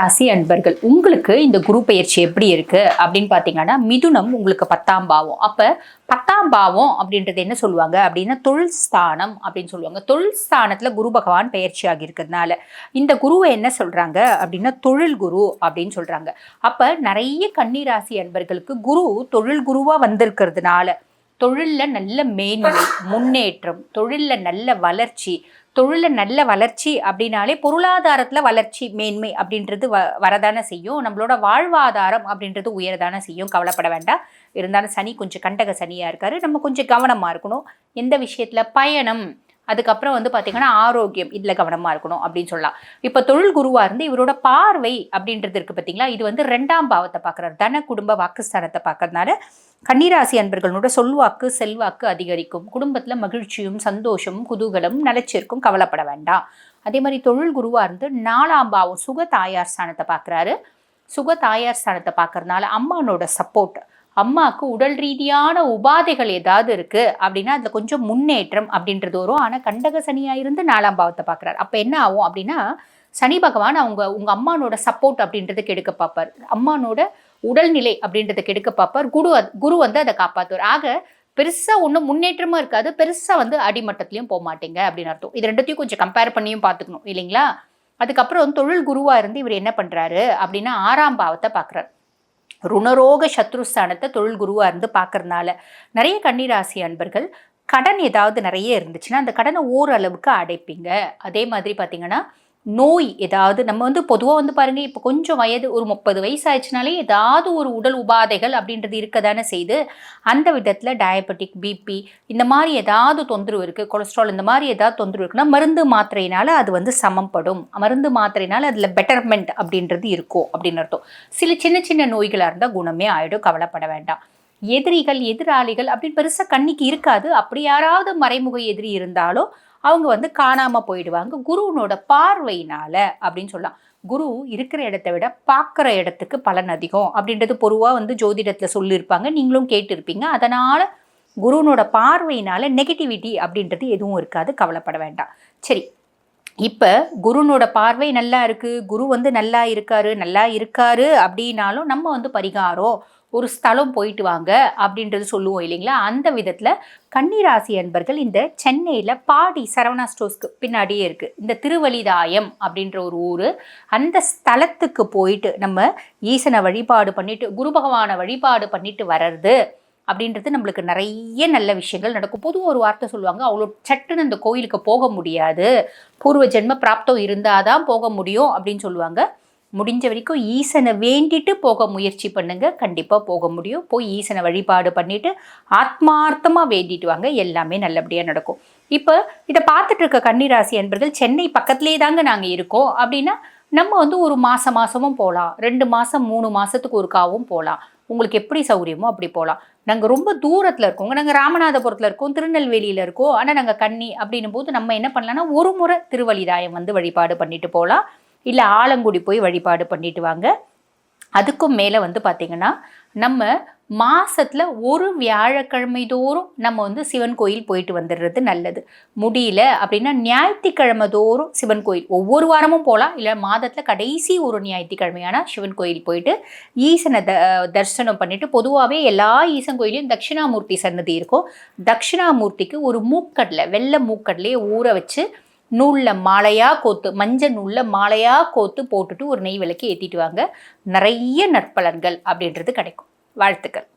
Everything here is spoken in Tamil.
ராசி அன்பர்கள் உங்களுக்கு இந்த குரு பயிற்சி எப்படி இருக்கு அப்படின்னு பார்த்தீங்கன்னா மிதுனம் உங்களுக்கு பத்தாம் பாவம். அப்ப பத்தாம் பாவம் அப்படின்றது என்ன சொல்லுவாங்க? அப்படின்னா தொழில் ஸ்தானம் அப்படின்னு சொல்லுவாங்க. தொழில் ஸ்தானத்துல குரு பகவான் பயிற்சி ஆகியிருக்கிறதுனால இந்த குருவை என்ன சொல்றாங்க? அப்படின்னா தொழில் குரு அப்படின்னு சொல்றாங்க. அப்ப நிறைய கன்னிராசி அன்பர்களுக்கு குரு தொழில் குருவா வந்திருக்கிறதுனால தொழிலில் நல்ல மேன்மை முன்னேற்றம் தொழிலில் நல்ல வளர்ச்சி தொழிலில் நல்ல வளர்ச்சி அப்படின்னாலே பொருளாதாரத்தில் வளர்ச்சி மேன்மை அப்படின்றது வ வரதானே செய்யும். நம்மளோட வாழ்வாதாரம் அப்படின்றது உயரதானே செய்யும். கவலைப்பட வேண்டாம். இருந்தாலும் சனி கொஞ்சம் கண்டக சனியாக இருக்காரு. நம்ம கொஞ்சம் கவனமாக இருக்கணும். எந்த விஷயத்தில்? பயணம். அதுக்கப்புறம் வந்து பார்த்தீங்கன்னா ஆரோக்கியம் இதில் கவனமாக இருக்கணும் அப்படின்னு சொல்லலாம். இப்போ தொழில் குருவாக இருந்து இவரோட பார்வை அப்படின்றது இருக்குது பார்த்தீங்களா இது வந்து ரெண்டாம் பாவத்தை பார்க்குறாரு தன குடும்ப வாக்குஸ்தானத்தை பார்க்கறதுனால கன்னிராசி அன்பர்களோட சொல்வாக்கு செல்வாக்கு அதிகரிக்கும். குடும்பத்தில் மகிழ்ச்சியும் சந்தோஷமும் குதூகலம் நிலச்சிருக்கும் கவலைப்பட வேண்டாம். அதே மாதிரி தொழில் குருவாக இருந்து நாலாம் பாவம் சுக தாயார் ஸ்தானத்தை பார்க்குறாரு சுக தாயார் ஸ்தானத்தை பார்க்கறதுனால அம்மானோட சப்போர்ட் அம்மாவுக்கு உடல் ரீதியான உபாதைகள் ஏதாவது இருக்குது அப்படின்னா அதில் கொஞ்சம் முன்னேற்றம் அப்படின்றது வரும். ஆனால் கண்டக சனியாக இருந்து நாலாம் பாவத்தை பார்க்குறாரு. அப்போ என்ன ஆகும் அப்படின்னா சனி பகவான் அவங்க உங்கள் அம்மானோட சப்போர்ட் அப்படின்றத கெடுக்க பார்ப்பார். அம்மானோட உடல்நிலை அப்படின்றத கெடுக்க பார்ப்பார். குரு குரு வந்து அதை காப்பாற்றுவார் ஆக பெருசாக ஒன்றும் முன்னேற்றமும் இருக்காது. பெருசாக வந்து அடிமட்டத்துலையும் போக மாட்டீங்க அப்படின்னு அர்த்தம். இது ரெண்டுத்தையும் கொஞ்சம் கம்பேர் பண்ணியும் பார்த்துக்கணும் இல்லைங்களா? அதுக்கப்புறம் தொழில் குருவாக இருந்து இவர் என்ன பண்ணுறாரு அப்படின்னா ஆறாம் பாவத்தை பார்க்குறாரு. ருணரோக சத்ருஸ்தானத்தை தொழில் குருவாக இருந்து பார்க்கறதுனால நிறைய கன்னிராசி அன்பர்கள் கடன் ஏதாவது நிறைய இருந்துச்சுன்னா அந்த கடனை ஓரளவுக்கு அடைப்பீங்க. அதே மாதிரி பார்த்தீங்கன்னா நோய் ஏதாவது நம்ம வந்து பொதுவாக வந்து பாருங்க இப்போ கொஞ்சம் வயது ஒரு முப்பது வயசு ஆயிடுச்சுனாலே ஏதாவது ஒரு உடல் உபாதைகள் அப்படின்றது இருக்க தானே செய்து அந்த விதத்தில் டயபெட்டிக் பிபி இந்த மாதிரி ஏதாவது தொந்தரவு இருக்குது கொலஸ்ட்ரால் இந்த மாதிரி ஏதாவது தொந்தரவு இருக்குன்னா மருந்து மாத்திரையினால அது வந்து சமம்படும் மருந்து மாத்திரையினால அதில் பெட்டர்மெண்ட் அப்படின்றது இருக்கும் அப்படின்னு அர்த்தம். சில சின்ன சின்ன நோய்களாக இருந்தால் குணமே ஆகிடும் கவலைப்பட வேண்டாம். எதிரிகள் எதிராளிகள் அப்படின்னு பெருசாக கண்ணிக்கு இருக்காது. அப்படி யாராவது மறைமுக எதிரி இருந்தாலும் அவங்க வந்து காணாமல் போயிடுவாங்க. குருவனோட பார்வையினால அப்படின்னு சொல்லலாம். குரு இருக்கிற இடத்த விட பார்க்குற இடத்துக்கு பலன் அதிகம் அப்படின்றது பொதுவாக வந்து ஜோதிடத்தில் சொல்லியிருப்பாங்க. நீங்களும் கேட்டிருப்பீங்க. அதனால் குருவனோட பார்வையினால நெகட்டிவிட்டி அப்படின்றது எதுவும் இருக்காது. கவலைப்பட வேண்டாம். சரி இப்போ குருனோட பார்வை நல்லா இருக்குது குரு வந்து நல்லா இருக்காரு நல்லா இருக்காரு அப்படின்னாலும் நம்ம வந்து பரிகாரம் ஒரு ஸ்தலம் போயிட்டு வாங்க அப்படின்றது சொல்லுவோம் இல்லைங்களா? அந்த விதத்தில் கன்னிராசி அன்பர்கள் இந்த சென்னையில் பாடி சரவணா ஸ்டோர்ஸ்க்கு பின்னாடியே இருக்குது இந்த திருவலிதாயம் அப்படின்ற ஒரு ஊர் அந்த ஸ்தலத்துக்கு போயிட்டு நம்ம ஈசனை வழிபாடு பண்ணிட்டு குரு பகவானை வழிபாடு பண்ணிட்டு வர்றது அப்படின்றது நம்மளுக்கு நிறைய நல்ல விஷயங்கள் நடக்கும். பொதுவாக ஒரு வார்த்தை சொல்லுவாங்க அவ்வளோ சட்டுன்னு அந்த கோயிலுக்கு போக முடியாது. பூர்வ ஜென்ம பிராப்தம் இருந்தால் தான் போக முடியும் அப்படின்னு சொல்லுவாங்க. முடிஞ்ச வரைக்கும் ஈசனை வேண்டிட்டு போக முயற்சி பண்ணுங்க. கண்டிப்பாக போக முடியும். போய் ஈசனை வழிபாடு பண்ணிட்டு ஆத்மார்த்தமாக வேண்டிட்டு வாங்க. எல்லாமே நல்லபடியாக நடக்கும். இப்போ இதை பார்த்துட்டு இருக்க கன்னிராசி என்பர்கள் சென்னை பக்கத்துலேயே தாங்க நாங்கள் இருக்கோம். அப்படின்னா நம்ம வந்து ஒரு மாதம் மாதமும் போகலாம் ரெண்டு மாதம் மூணு மாதத்துக்கு ஒருக்காவும் போகலாம் உங்களுக்கு எப்படி சௌகரியமோ அப்படி போகலாம் நாங்கள் ரொம்ப தூரத்தில் இருக்கோங்க நாங்கள் ராமநாதபுரத்தில் இருக்கோம் திருநெல்வேலியில் இருக்கோம். ஆனால் நாங்கள் கண்ணி அப்படின்னும் போது நம்ம என்ன பண்ணலாம்னா ஒரு முறை திருவழிதாயம் வந்து வழிபாடு பண்ணிட்டு போகலாம் இல்லை ஆலங்குடி போய் வழிபாடு பண்ணிட்டு வாங்க. அதுக்கும் மேலே வந்து பார்த்திங்கன்னா நம்ம மாதத்தில் ஒரு வியாழக்கிழமை தோறும் நம்ம வந்து சிவன் கோயில் போயிட்டு வந்துடுறது நல்லது. முடியல அப்படின்னா ஞாயிற்றுக்கிழமை தோறும் சிவன் கோயில். ஒவ்வொரு வாரமும் போகலாம். இல்லை மாதத்தில் கடைசி ஒரு ஞாயிற்றுக்கிழமையான சிவன் கோயில் போயிட்டு ஈசனை த தரிசனம் பண்ணிவிட்டு பொதுவாகவே எல்லா ஈசன் கோயிலையும் தட்சிணாமூர்த்தி சன்னதி இருக்கும். தட்சிணாமூர்த்திக்கு ஒரு மூக்கடலை வெள்ளை மூக்கடலையே ஊற வச்சு நூலில் மாலையாக கோத்து மஞ்சள் நூலில் மாலையாக கோத்து போட்டுட்டு ஒரு நெய் விளக்கு ஏற்றிட்டு வாங்க. நிறைய நற்பலன்கள் அப்படின்றது கிடைக்கும். வாழ்த்துக்கள்.